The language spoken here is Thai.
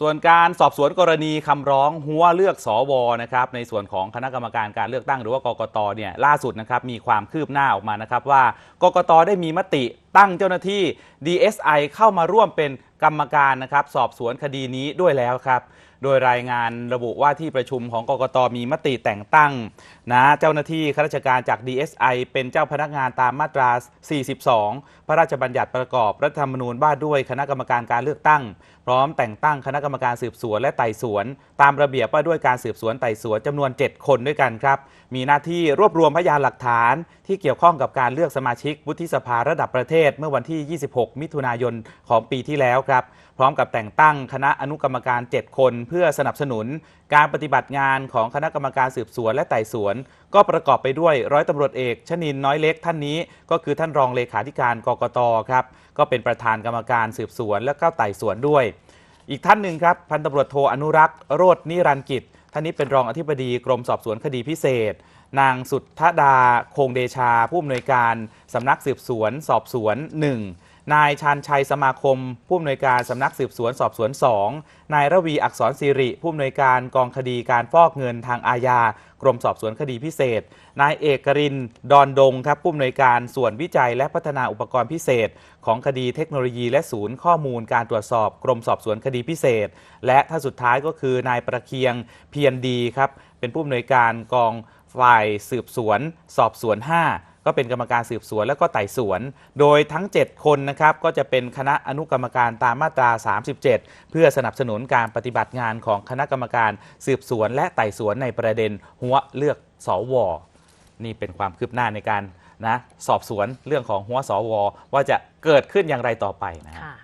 ส่วนการสอบสวนกรณีคำร้องหัวเลือกสวนะครับในส่วนของคณะกรรมการการเลือกตั้งหรือว่ากกตเนี่ยล่าสุดนะครับมีความคืบหน้าออกมานะครับว่ากกตได้มีมติ ตั้งเจ้าหน้าที่ DSI เข้ามาร่วมเป็นกรรมการนะครับสอบสวนคดีนี้ด้วยแล้วครับ โดยรายงานระบุว่าที่ประชุมของกกตมีมติแต่งตั้งนะเจ้าหน้าที่ข้าราชการจาก DSI เป็นเจ้าพนักงานตามมาตรา 42 พระราชบัญญัติประกอบรัฐธรรมนูญว่าด้วยคณะกรรมการการเลือกตั้ง พร้อมแต่งตั้งคณะกรรมการสืบสวนและไต่สวน ตามระเบียบว่าด้วยการสืบสวนไต่สวนจำนวน 7 คนด้วยกันครับ มีหน้าที่รวบรวมพยานหลักฐานที่เกี่ยวข้องกับการเลือกสมาชิกวุฒิสภาระดับประเทศเมื่อวันที่ 26 มิถุนายนของปีที่แล้วครับ พร้อมกับแต่งตั้งคณะอนุกรรมการ 7 คน เพื่อสนับสนุนการปฏิบัติงานของคณะกรรมการสืบสวนและไต่สวน ก็ประกอบไปด้วยร้อยตำรวจเอกชนินน้อยเล็กท่านนี้ ก็คือท่านรองเลขาธิการกกตครับก็เป็นประธานกรรมการสืบสวนและก็ไต่สวนด้วย อีกท่านหนึ่งครับพันตำรวจโทอนุรักษ์โรจนิรันกิจ ท่านนี้เป็นรองอธิบดีกรมสอบสวนคดีพิเศษ นางสุทธดา คงเดชา ผู้อำนวยการสำนักสืบสวน สอบสวน 1 นายชาญชัยสมาคม ผู้อำนวยการสำนักสืบสวนสอบสวน 2 นายระวีอักษรศิริ ผู้อำนวยการกองคดีการฟอกเงินทางอาญากรมสอบสวนคดีพิเศษ นายเอกรินดอนดงครับผู้อำนวยการส่วนวิจัยและพัฒนาอุปกรณ์พิเศษ ของคดีเทคโนโลยีและศูนย์ข้อมูลการตรวจสอบ กรมสอบสวนคดีพิเศษ และท่านสุดท้ายก็คือนายประเคียงเพียรดีครับเป็นผู้อำนวยการกองฝ่ายสืบสวน สอบสวน 5 ก็เป็นกรรมการสืบสวนและก็ไต่สวน โดยทั้ง 7 คนนะครับก็จะเป็นคณะอนุกรรมการตามมาตรา 37 เพื่อสนับสนุนการปฏิบัติงานของคณะกรรมการสืบสวน และไต่สวนในประเด็นหัวเลือกสวนี่เป็นความคืบหน้าในการนะสอบสวนเรื่องของหัวสวว่าจะเกิดขึ้นอย่างไรต่อไปนะฮะค่ะ